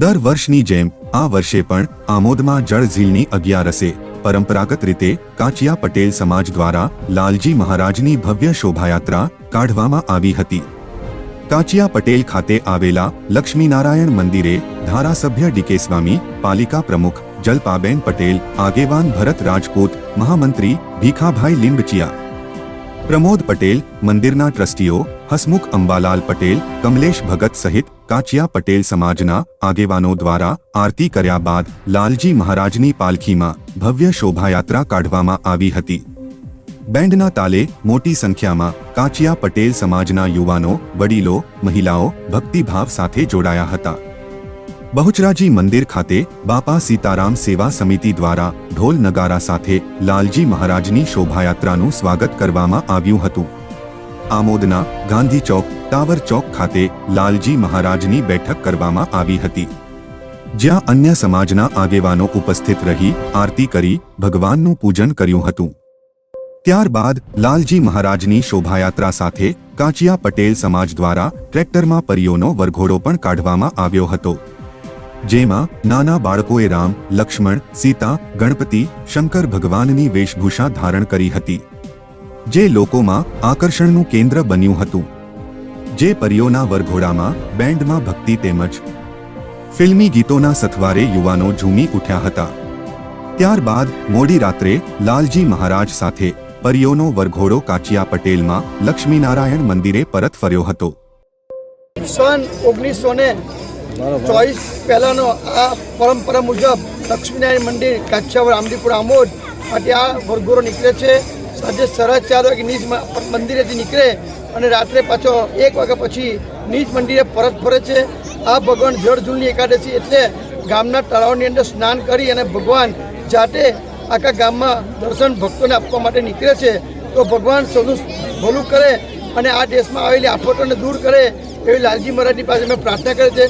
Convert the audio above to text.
દર વર્ષની જેમ, આ વર્ષે પણ આમોદમાં જળઝીલની અગિયારસે પરંપરાગત રીતે કાચિયા પટેલ સમાજ દ્વારા લાલજી મહારાજની ભવ્ય શોભાયાત્રા કાઢવામાં આવી હતી. કાચિયા પટેલ ખાતે આવેલા લક્ષ્મીનારાયણ મંદિરે ધારાસભ્ય ડીકે સ્વામી, પાલિકા પ્રમુખ જલપાબેન પટેલ, આગેવાન ભરત રાજપૂત, મહામંત્રી ભીખાભાઈ લીંબચિયા પ્રમોદ પટેલ, મંદિરના ટ્રસ્ટીઓ, હસમુખ અંબાલાલ પટેલ, કમલેશ ભગત સહિત કાચિયા પટેલ સમાજના આગેવાનો દ્વારા આરતી કર્યા બાદ લાલજી મહારાજની પાલખીમાં ભવ્ય શોભાયાત્રા કાઢવામાં આવી હતી. બેન્ડના તાલે મોટી સંખ્યામાં કાચિયા પટેલ સમાજના યુવાનો, વડીલો, મહિલાઓ ભક્તિભાવ સાથે જોડાયા હતા. બહુચરાજી મંદિર ખાતે બાપા સીતારામ સેવા સમિતિ દ્વારા ઢોલ નગારા સાથે લાલજી મહારાજની શોભાયાત્રાનું સ્વાગત કરવામાં આવ્યું હતું. આમોદના ગાંધી ચોક, ટાવર ચોક ખાતે લાલજી મહારાજની બેઠક કરવામાં આવી હતી. જ્યાં અન્ય સમાજના આગેવાનો ઉપસ્થિત રહી આરતી કરી, ભગવાનનું પૂજન કર્યું હતું. ત્યારબાદ લાલજી મહારાજની શોભાયાત્રા સાથે કાચિયા પટેલ સમાજ દ્વારા ટ્રેક્ટરમાં પરીઓનો વરઘોડો પણ કાઢવામાં આવ્યો હતો. જેમાં નાના બાળકોએ રામ, લક્ષ્મણ, સીતા, ગણપતિ, શંકર ભગવાનની વેશભૂષા ધારણ કરી હતી, જે લોકોમાં આકર્ષણનું કેન્દ્ર બન્યું હતું, જે પરિયોના વરઘોડામાં, બેન્ડમાં ભક્તિ તેમજ ફિલ્મી ગીતોના સથવારે યુવાનો ઝૂમી ઉઠ્યા હતા. ત્યારબાદ, મોડી રાત્રે, લાલજી મહારાજ સાથે પરિયોનો વરઘોડો કાચિયા પટેલમાં લક્ષ્મીનારાયણ મંદિરે પરત ફર્યો હતો. સન ઓગણીસો ચોવીસ પહેલાંનો આ પરંપરા મુજબ લક્ષ્મીનારાયણ મંદિર કાછાવર આમદીપુર આમોદ માટે આ વરઘોડો નીકળે છે. સાંજે સાડા ચાર વાગે નીજ મંદિરેથી નીકળે અને રાત્રે પાછો એક વાગ્યા પછી નીજ મંદિરે પરત ફરે છે. આ ભગવાન જળઝૂલની એકાદશી એટલે ગામના તળાવની અંદર સ્નાન કરી અને ભગવાન જાતે આખા ગામમાં દર્શન ભક્તોને આપવા માટે નીકળે છે. તો ભગવાન સૌનું ભલું કરે અને આ દેશમાં આવેલી આફતોને દૂર કરે એવી લાલજી મહારાજની પાસે અમે પ્રાર્થના કરે છે